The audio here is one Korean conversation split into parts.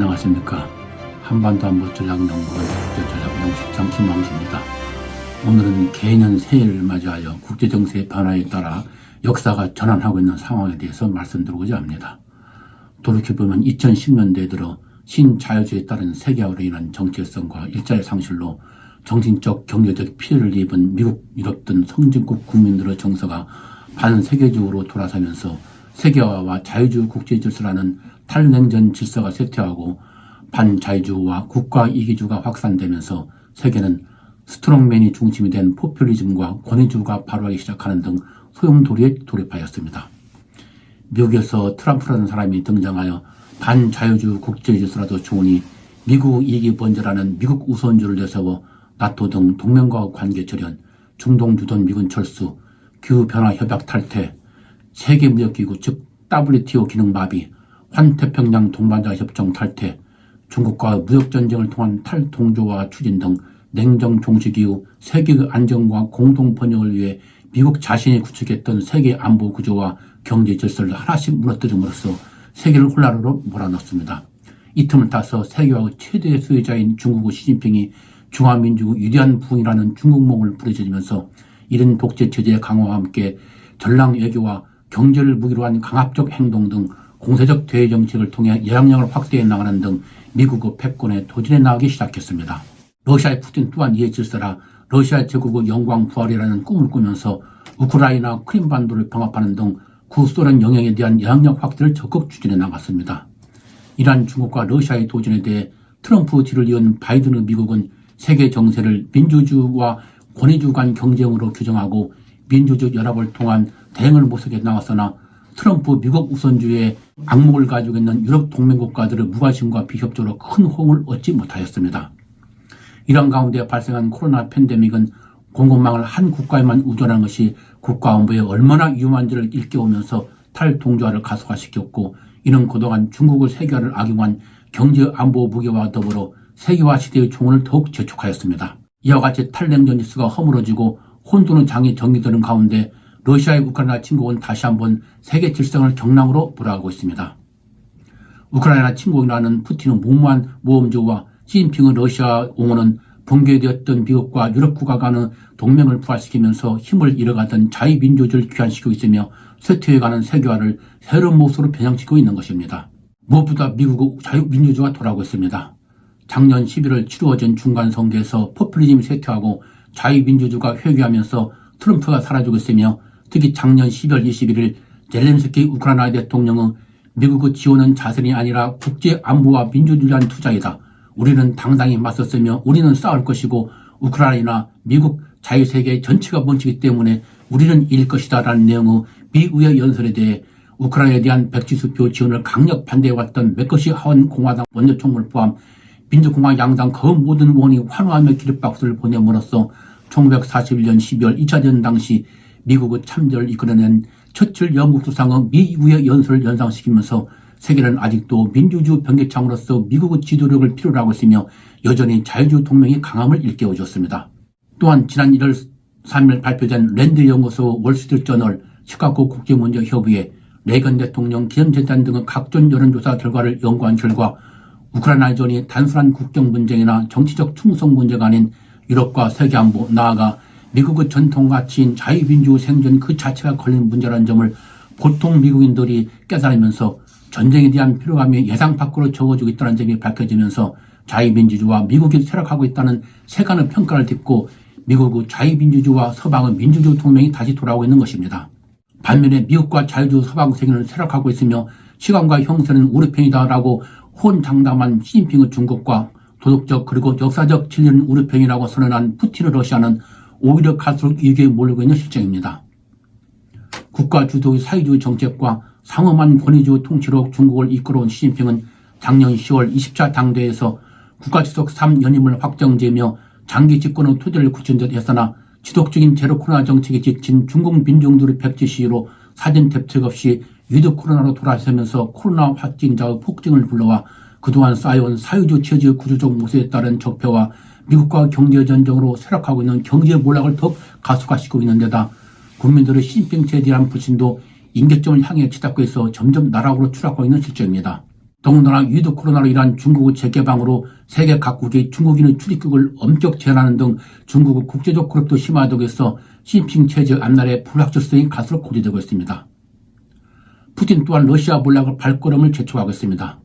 안녕하십니까. 한반도 안보 전략연구원 국제전략연구실장 김왕수입니다. 오늘은 개년 새해를 맞이하여 국제정세의 변화에 따라 역사가 전환하고 있는 상황에 대해서 말씀드리고자 합니다. 돌이켜보면 2010년대에 들어 신자유주의에 따른 세계화로 인한 정체성과 일자리 상실로 정신적, 경제적 피해를 입은 미국, 유럽 등 선진국 국민들의 정서가 반세계적으로 돌아서면서 세계화와 자유주의 국제 질서라는 탈냉전 질서가 쇠퇴하고 반자유주의와 국가 이기주의가 확산되면서 세계는 스트롱맨이 중심이 된 포퓰리즘과 권위주의가 발휘하기 시작하는 등 소용돌이에 돌입하였습니다. 미국에서 트럼프라는 사람이 등장하여 반자유주의 국제 질서라도 좋으니 미국 이익이 먼저라는 미국 우선주를 내세워 나토 등 동맹과 관계 절연, 중동 주둔 미군 철수, 기후변화 협약 탈퇴, 세계무역기구 즉 WTO 기능 마비, 환태평양 동반자 협정 탈퇴, 중국과 무역전쟁을 통한 탈동조화 추진 등 냉정 종식 이후 세계의 안정과 공동 번영을 위해 미국 자신이 구축했던 세계 안보 구조와 경제 질서를 하나씩 무너뜨림으로써 세계를 혼란으로 몰아넣습니다. 이 틈을 타서 세계화의 최대 수혜자인 중국의 시진핑이 중화민주의 위대한 부흥이라는 중국몽을 부르짖으면서 이런 독재 체제의 강화와 함께 전랑 외교와 경제를 무기로 한 강압적 행동 등 공세적 대외 정책을 통해 영향력을 확대해 나가는 등 미국의 패권에 도전해 나가기 시작했습니다. 러시아의 푸틴 또한 이에 질서라 러시아 제국의 영광 부활이라는 꿈을 꾸면서 우크라이나 크림반도를 병합하는 등 구소련 영향에 대한 영향력 확대를 적극 추진해 나갔습니다. 이러한 중국과 러시아의 도전에 대해 트럼프 뒤를 이은 바이든의 미국은 세계 정세를 민주주의와 권위주의 간 경쟁으로 규정하고 민주주의 연합을 통한 대응을 모색해 나왔으나 트럼프 미국 우선주의의 악몽을 가지고 있는 유럽 동맹 국가들의 무관심과 비협조로 큰 호응을 얻지 못하였습니다. 이런 가운데 발생한 코로나 팬데믹은 공급망을 한 국가에만 의존한 것이 국가 안보에 얼마나 위험한지를 일깨우면서 탈동조화를 가속화시켰고 이는 그동안 중국의 세계화를 악용한 경제 안보 무게와 더불어 세계화 시대의 총을 더욱 재촉하였습니다. 이와 같이 탈냉전 지수가 허물어지고 혼돈의 장이 정리되는 가운데 러시아의 우크라이나 침공은 다시 한번 세계 질서를 경랑으로 몰아가고 있습니다. 우크라이나 침공이라는 푸틴의 무모한 모험조와 시진핑의 러시아 옹호는 붕괴되었던 미국과 유럽 국가 간의 동맹을 부활시키면서 힘을 잃어가던 자유민주주의를 귀환시키고 있으며 쇠퇴해가는 세계화를 새로운 모습으로 변형시키고 있는 것입니다. 무엇보다 미국의 자유민주주의가 돌아오고 있습니다. 작년 11월 치루어진 중간 선거에서 포퓰리즘이 쇠퇴하고 자유민주주의가 회귀하면서 트럼프가 사라지고 있으며 특히 작년 12월 21일 젤렌스키 우크라이나 대통령은 미국의 지원은 자선이 아니라 국제 안보와 민주주의란 투자이다. 우리는 당당히 맞섰으며 우리는 싸울 것이고 우크라이나, 미국, 자유세계 전체가 멈추기 때문에 우리는 이길 것이다 라는 내용의 미의회 연설에 대해 우크라이나에 대한 백지수표 지원을 강력 반대해왔던 맥커시 하원 공화당 원내총무를 포함 민주공화 양당 그 모든 의원이 환호하며 기립박수를 보냄으로써 1941년 12월 2차전 당시 미국의 참전을 이끌어낸 처칠 영국 수상의 미의회 연설을 연상시키면서 세계는 아직도 민주주의 변개창으로서 미국의 지도력을 필요로 하고 있으며 여전히 자유주의 동맹의 강함을 일깨워줬습니다. 또한 지난 1월 3일 발표된 랜드 연구소 월스트리트저널 시카고 국제문제협의회 레이건 대통령 기념재단 등의 각종 여론조사 결과를 연구한 결과 우크라이나 전이 단순한 국경 분쟁이나 정치적 충성 문제가 아닌 유럽과 세계 안보 나아가 미국의 전통 가치인 자유민주의 생존 그 자체가 걸린 문제라는 점을 보통 미국인들이 깨달으면서 전쟁에 대한 필요감이 예상 밖으로 적어지고 있다는 점이 밝혀지면서 자유민주주의와 미국이 쇠락하고 있다는 세간의 평가를 듣고 미국의 자유민주주의와 서방의 민주주의 동맹이 다시 돌아오고 있는 것입니다. 반면에 미국과 자유주의 서방 세계는 쇠락하고 있으며 시간과 형세는 우리 편이다라고 혼장담한 시진핑의 중국과 도덕적 그리고 역사적 진리는 우리 편이라고 선언한 푸틴의 러시아는 오히려 갈수록 위기에 몰리고 있는 실정입니다. 국가 주도의 사회주의 정책과 상엄한 권위주의 통치로 중국을 이끌어온 시진핑은 작년 10월 20차 당대에서 국가지속 3연임을 확정되며 장기 집권의 토대를 굳힌 듯 했으나 지속적인 제로 코로나 정책에 지친 중국 민중들의 백지 시위로 사전 대책 없이 위드 코로나로 돌아서면서 코로나 확진자의 폭증을 불러와 그동안 쌓여온 사회주의 체제의 구조적 모습에 따른 적폐와 미국과 경제전쟁으로 쇠락하고 있는 경제 몰락을 더욱 가속화시키고 있는 데다 국민들의 체제에 대한 불신도 임계점을 향해 치닫고 있어 점점 나락으로 추락하고 있는 실정입니다. 더군다나 위드 코로나로 인한 중국의 재개방으로 세계 각국이 중국인의 출입국을 엄격 제한하는 등 중국의 국제적 고립도 심화되고 있어 시진핑 체제 앞날의 불확실성이 갈수록 고조되고 있습니다. 푸틴 또한 러시아 몰락을 발걸음을 재촉하고 있습니다.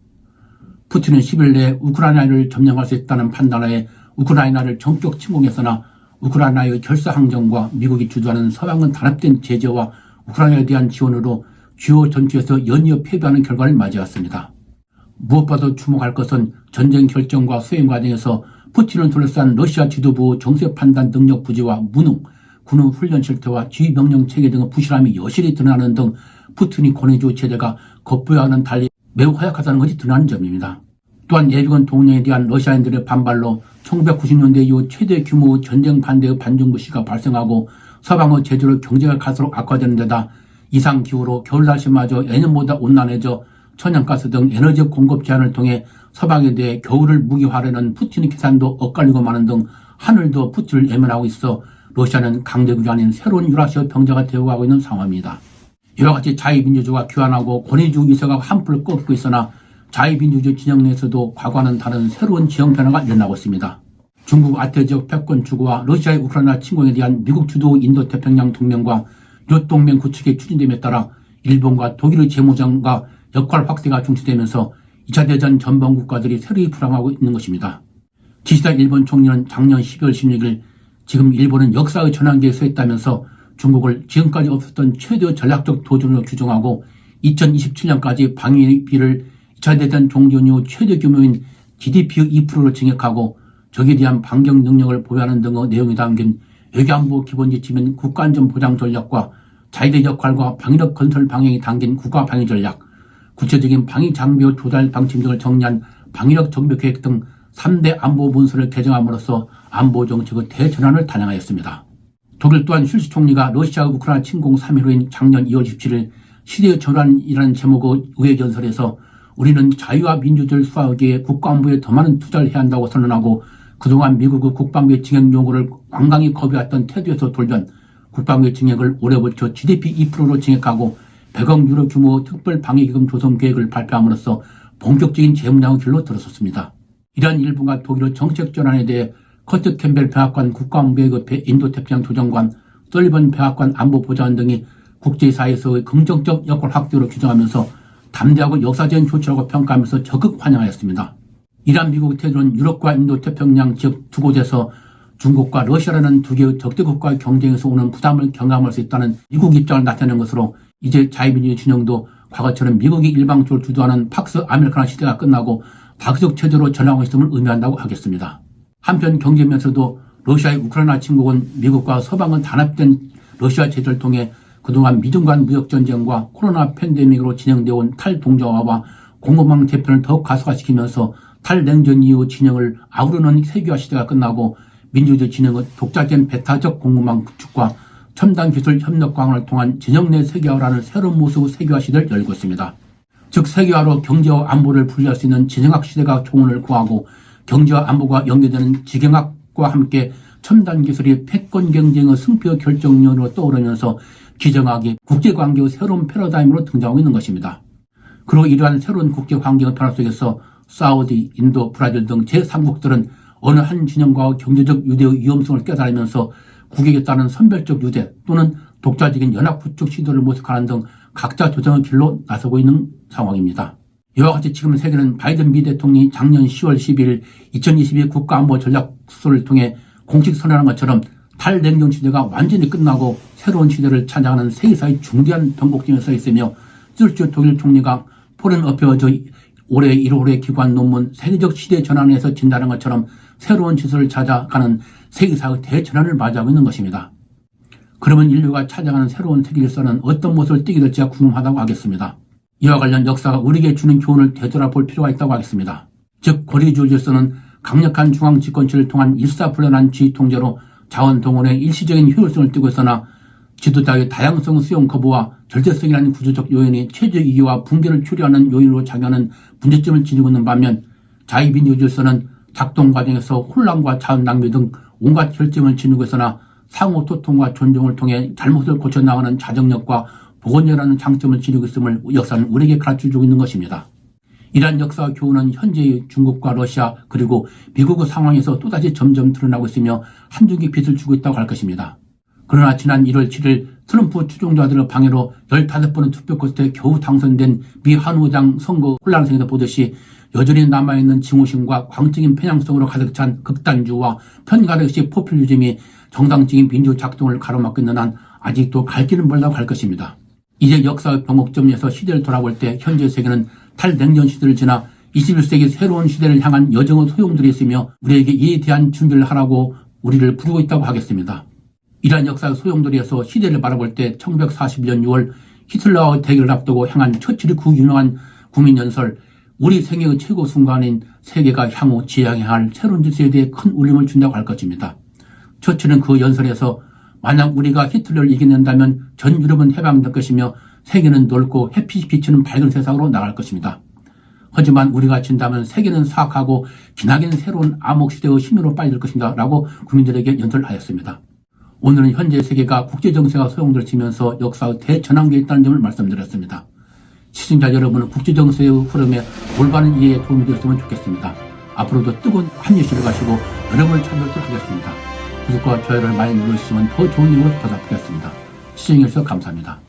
푸틴은 10일 내에 우크라이나를 점령할 수 있다는 판단하에 우크라이나를 전격 침공했으나 우크라이나의 결사항전과 미국이 주도하는 서방은 단합된 제재와 우크라이나에 대한 지원으로 주요 전투에서 연이어 패배하는 결과를 맞이했습니다. 무엇보다도 주목할 것은 전쟁 결정과 수행 과정에서 푸틴을 둘러싼 러시아 지도부 정세 판단 능력 부재와 무능, 군의 훈련 실태와 지휘 명령 체계 등의 부실함이 여실히 드러나는 등 푸틴이 권위주의 체제가 겉보여와는 달리 매우 허약하다는 것이 드러나는 점입니다. 또한 예비군 동맹에 대한 러시아인들의 반발로 1990년대 이후 최대 규모의 전쟁 반대의 반정부 시가 발생하고 서방의 제조로 경제가 갈수록 악화되는 데다 이상 기후로 겨울 날씨마저 예년보다 온난해져 천연가스 등 에너지 공급 제한을 통해 서방에 대해 겨울을 무기화하려는 푸틴의 계산도 엇갈리고 마는 등 하늘도 푸틴을 예면하고 있어 러시아는 강대국이 아닌 새로운 유라시아 병자가 되어가고 있는 상황입니다. 이와 같이 자유민주주의가 교환하고 권위주의 위세가 한풀 꺾고 있으나 자유민주주의 진영 내에서도 과거와는 다른 새로운 지형 변화가 일어나고 있습니다. 중국 아태 지역 패권 추구와 러시아의 우크라이나 침공에 대한 미국 주도 인도 태평양 동맹과 요동맹 구축의 추진됨에 따라 일본과 독일의 재무장과 역할 확대가 중시되면서 2차 대전 전범 국가들이 새로이 불황하고 있는 것입니다. 기시다 일본 총리는 작년 12월 16일 지금 일본은 역사의 전환기에 서 있다면서 중국을 지금까지 없었던 최대 전략적 도전으로 규정하고 2027년까지 방위비를 2차 대전 종전 이후 최대 규모인 GDP의 2%로 증액하고 적에 대한 반경 능력을 보유하는 등의 내용이 담긴 외교안보 기본 지침인 국가안전 보장 전략과 자위대 역할과 방위력 건설 방향이 담긴 국가 방위 전략, 구체적인 방위 장비의 조달 방침 등을 정리한 방위력 정비 계획 등 3대 안보 문서를 개정함으로써 안보 정책의 대전환을 단행하였습니다. 독일 또한 슐스 총리가 러시아 우크라이나 침공 3일 후인 작년 2월 17일 시대의 전환이라는 제목의 의회 연설에서 우리는 자유와 민주주의를 수호하기 위해 국가안보에 더 많은 투자를 해야 한다고 선언하고 그동안 미국의 국방비 증액 요구를 완강히 거부했던 태도에서 돌변 국방비 증액을 올해 부터 GDP 2%로 증액하고 100억 유로 규모 특별 방위기금 조성 계획을 발표함으로써 본격적인 재무장의 길로 들어섰습니다. 이러한 일본과 독일의 정책 전환에 대해 커트 캠벨 백악관 국가안보협회 인도태평양 조정관, 설리번 백악관 안보보좌관 등이 국제사회에서의 긍정적 역할 확대로 규정하면서 담대하고 역사적인 조치라고 평가하면서 적극 환영하였습니다. 이란 미국 태도는 유럽과 인도 태평양 지역 두 곳에서 중국과 러시아라는 두 개의 적대국과의 경쟁에서 오는 부담을 경감할 수 있다는 미국 입장을 나타낸 것으로 이제 자유민주주의 진영도 과거처럼 미국이 일방적으로 주도하는 팍스 아메리카나 시대가 끝나고 다크적 체제로 전환하고 있음을 의미한다고 하겠습니다. 한편 경제면에서도 러시아의 우크라이나 침공은 미국과 서방은 단합된 러시아 체제를 통해 그동안 미중 간 무역 전쟁과 코로나 팬데믹으로 진행되어 온 탈동정화와 공급망 재편을 더욱 가속화시키면서 탈냉전 이후 진영을 아우르는 세계화 시대가 끝나고 민주주의 진영의 독자적인 배타적 공급망 구축과 첨단 기술 협력 강화를 통한 진영 내 세계화라는 새로운 모습의 세계화 시대를 열고 있습니다. 즉 세계화로 경제와 안보를 분리할 수 있는 진영학 시대가 총원을 구하고 경제와 안보가 연계되는 지경학과 함께 첨단 기술이 패권 경쟁의 승표 결정론으로 떠오르면서 기정학이 국제 관계의 새로운 패러다임으로 등장하고 있는 것입니다. 그리고 이러한 새로운 국제 환경의 변화 속에서 사우디, 인도, 브라질 등 제3국들은 어느 한 진영과 경제적 유대의 위험성을 깨달으면서 국익에 따른 선별적 유대 또는 독자적인 연합 구축 시도를 모색하는 등 각자 조정의 길로 나서고 있는 상황입니다. 이와 같이 지금 세계는 바이든 미 대통령이 작년 10월 11일 2022 국가안보 전략 수를 통해 공식 선언한 것처럼 탈냉전 시대가 완전히 끝나고 새로운 시대를 찾아가는 세계사의 중대한 변곡점에 서 있으며 쓸주 독일 총리가 포렌 어페어저 올해 1월에 기관 논문 세계적 시대 전환에서 진단한 것처럼 새로운 지수를 찾아가는 세계사의 대전환을 맞이하고 있는 것입니다. 그러면 인류가 찾아가는 새로운 세계 질서는 어떤 모습을 띠게 될지가 궁금하다고 하겠습니다. 이와 관련 역사가 우리에게 주는 교훈을 되돌아볼 필요가 있다고 하겠습니다. 즉 권위주의 질서는 강력한 중앙 집권체를 통한 일사불란한 지휘 통제로 자원 동원의 일시적인 효율성을 띠고 있으나 지도자의 다양성 수용 거부와 절대성이라는 구조적 요인이 체제 위기와 붕괴를 초래하는 요인으로 작용하는 문제점을 지니고 있는 반면 자유민주주의 질서는 작동 과정에서 혼란과 자원 낭비 등 온갖 결점을 지니고 있으나 상호 소통과 존중을 통해 잘못을 고쳐나가는 자정력과 보건이라는 장점을 지니고 있음을 역사는 우리에게 가르쳐주고 있는 것입니다. 이러한 역사 교훈은 현재의 중국과 러시아 그리고 미국의 상황에서 또다시 점점 드러나고 있으며 한중기 빛을 주고 있다고 할 것입니다. 그러나 지난 1월 7일 트럼프 추종자들의 방해로 15번의 투표 끝에 겨우 당선된 미 한의장 선거 혼란성에서 보듯이 여전히 남아있는 징후심과 광적인 편향성으로 가득 찬 극단주와 편가득식 포퓰리즘이 정상적인 민주 작동을 가로막고 있는 한 아직도 갈 길은 멀다고 할 것입니다. 이제 역사의 병목점에서 시대를 돌아볼 때 현재 세계는 탈냉전 시대를 지나 21세기 새로운 시대를 향한 여정의 소용들이 있으며 우리에게 이에 대한 준비를 하라고 우리를 부르고 있다고 하겠습니다. 이러한 역사의 소용돌이에서 시대를 바라볼 때 1941년 6월 히틀러와 대결을 앞두고 향한 처칠이 그 유명한 국민연설 우리 생애의 최고 순간인 세계가 향후 지향해야 할 새로운 질서에 대해 큰 울림을 준다고 할 것입니다. 처칠은 그 연설에서 만약 우리가 히틀러를 이겨낸다면 전 유럽은 해방될 것이며 세계는 넓고 햇빛이 비치는 밝은 세상으로 나갈 것입니다. 하지만 우리가 진다면 세계는 사악하고 기나긴 새로운 암흑시대의 힘으로 빠질 것입니다. 라고 국민들에게 연설하였습니다. 오늘은 현재 세계가 국제정세가 소용돌이 치면서 역사의 대전환기에 있다는 점을 말씀드렸습니다. 시청자 여러분은 국제정세의 흐름에 올바른 이해에 도움이 되었으면 좋겠습니다. 앞으로도 뜨거운 한유시를 가시고 여러분을 찾아뵙도록 하겠습니다. 구독과 좋아요를 많이 눌러주시면 더 좋은 일로 보답하겠습니다. 시청해주셔서 감사합니다.